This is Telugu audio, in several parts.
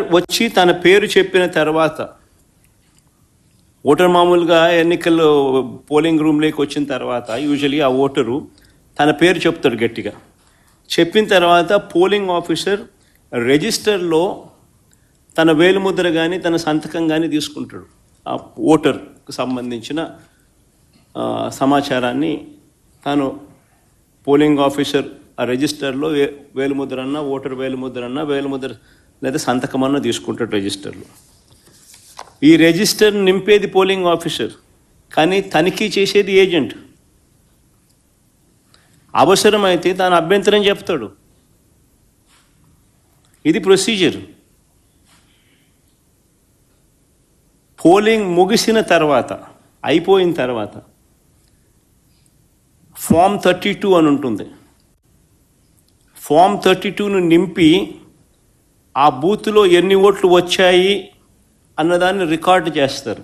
వచ్చి తన పేరు చెప్పిన తర్వాత ఓటర్ మామూలుగా ఎన్నికల్లో పోలింగ్ రూమ్లోకి వచ్చిన తర్వాత యూజువలీ ఆ ఓటరు తన పేరు చెప్తాడు గట్టిగా. చెప్పిన తర్వాత పోలింగ్ ఆఫీసర్ రిజిస్టర్లో తన వేలుముద్ర కానీ తన సంతకం కానీ తీసుకుంటాడు. ఆ ఓటర్కు సంబంధించిన సమాచారాన్ని తాను పోలింగ్ ఆఫీసర్ ఆ రిజిస్టర్లో వేలుముద్ర అన్న ఓటర్ వేలుముద్ర అన్న వేలుముద్ర లేదా సంతకం అన్న తీసుకుంటాడు రిజిస్టర్లో. ఈ రిజిస్టర్ నింపేది పోలింగ్ ఆఫీసర్ కానీ తనిఖీ చేసేది ఏజెంట్. అవసరమైతే తాను అభ్యంతరం చెప్తాడు. ఇది ప్రొసీజర్. పోలింగ్ ముగిసిన తర్వాత అయిపోయిన తర్వాత ఫామ్ థర్టీ టూ అని ఉంటుంది. ఫామ్ థర్టీ టూను నింపి ఆ బూత్లో ఎన్ని ఓట్లు వచ్చాయి అన్నదాన్ని రికార్డు చేస్తారు.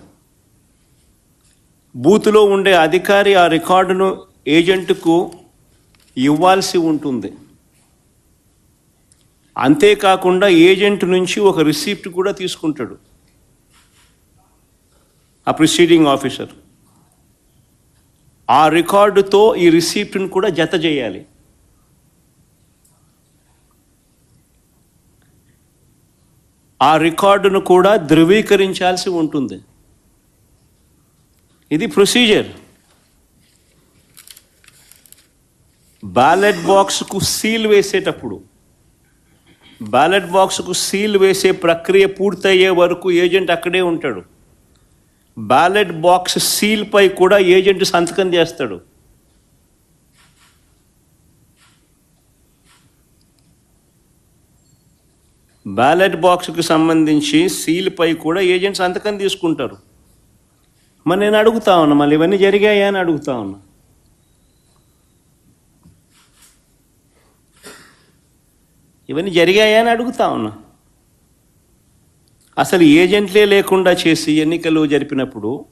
బూత్లో ఉండే అధికారి ఆ రికార్డును ఏజెంట్కు ఇవ్వాల్సి ఉంటుంది. అంతేకాకుండా ఏజెంట్ నుంచి ఒక రిసీప్ట్ కూడా తీసుకుంటాడు. ఆ ప్రిసీడింగ్ ఆఫీసర్. ఆ రికార్డుతో ఈ రిసీప్ట్ను కూడా జత చేయాలి. ఆ రికార్డును కూడా ధృవీకరించాల్సి ఉంటుంది. ఇది ప్రొసీజర్. బ్యాలెట్ బాక్స్కు సీల్ వేసేటప్పుడు బ్యాలెట్ బాక్స్కు సీల్ వేసే ప్రక్రియ పూర్తయ్యే వరకు ఏజెంట్ అక్కడే ఉంటాడు. బ్యాలెట్ బాక్స్ సీల్పై కూడా ఏజెంట్ సంతకం చేస్తాడు. బ్యాలెట్ బాక్స్కి సంబంధించి సీల్ పై కూడా ఏజెంట్స్ అంతకం తీసుకుంటారు. మరి నేను అడుగుతా ఉన్నా మళ్ళీ ఇవన్నీ జరిగాయా అని అడుగుతా ఉన్నా. ఇవన్నీ జరిగాయా అని అడుగుతా ఉన్నా. అసలు ఏజెంట్లే లేకుండా చేసి ఎన్నికలు జరిపినప్పుడు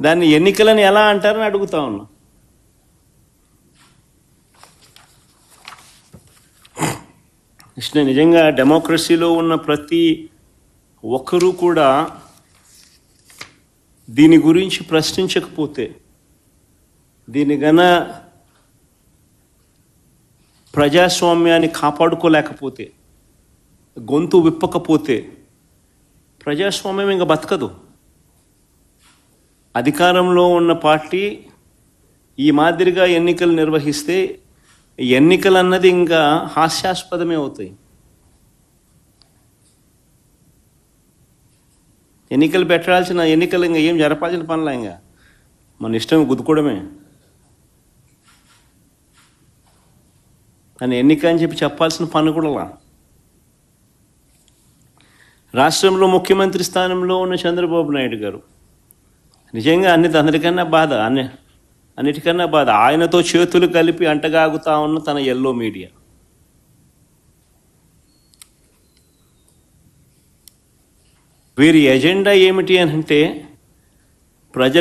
దాన్ని ఎన్నికలను ఎలా అంటారని అడుగుతా ఉన్నా. కృష్ణ నిజంగా డెమోక్రసీలో ఉన్న ప్రతి ఒక్కరూ కూడా దీని గురించి ప్రశ్నించకపోతే దీని గన ప్రజాస్వామ్యాన్ని కాపాడుకోలేకపోతే గొంతు విప్పకపోతే ప్రజాస్వామ్యం ఇంకా బతకదు. అధికారంలో ఉన్న పార్టీ ఈ మాదిరిగా ఎన్నికలు నిర్వహిస్తే ఎన్నికలు అన్నది ఇంకా హాస్యాస్పదమే అవుతాయి. ఎన్నికలు పెట్టాల్సిన ఎన్నికలు ఇంకా ఏం జరపాల్సిన పనులే ఇంకా? మన ఇష్టం గుద్దుకోవడమే. కానీ ఎన్నిక అని చెప్పి చెప్పాల్సిన పని కూడా రాష్ట్రంలో ముఖ్యమంత్రి స్థానంలో ఉన్న చంద్రబాబు నాయుడు గారు. నిజంగా అన్ని అందరికన్నా బాధ అన్ని అన్నిటికన్నా బాధ. ఆయనతో చేతులు కలిపి అంటగాగుతా ఉన్న తన ఎల్లో మీడియా వీరి ఎజెండా ఏమిటి అని అంటే ప్రజల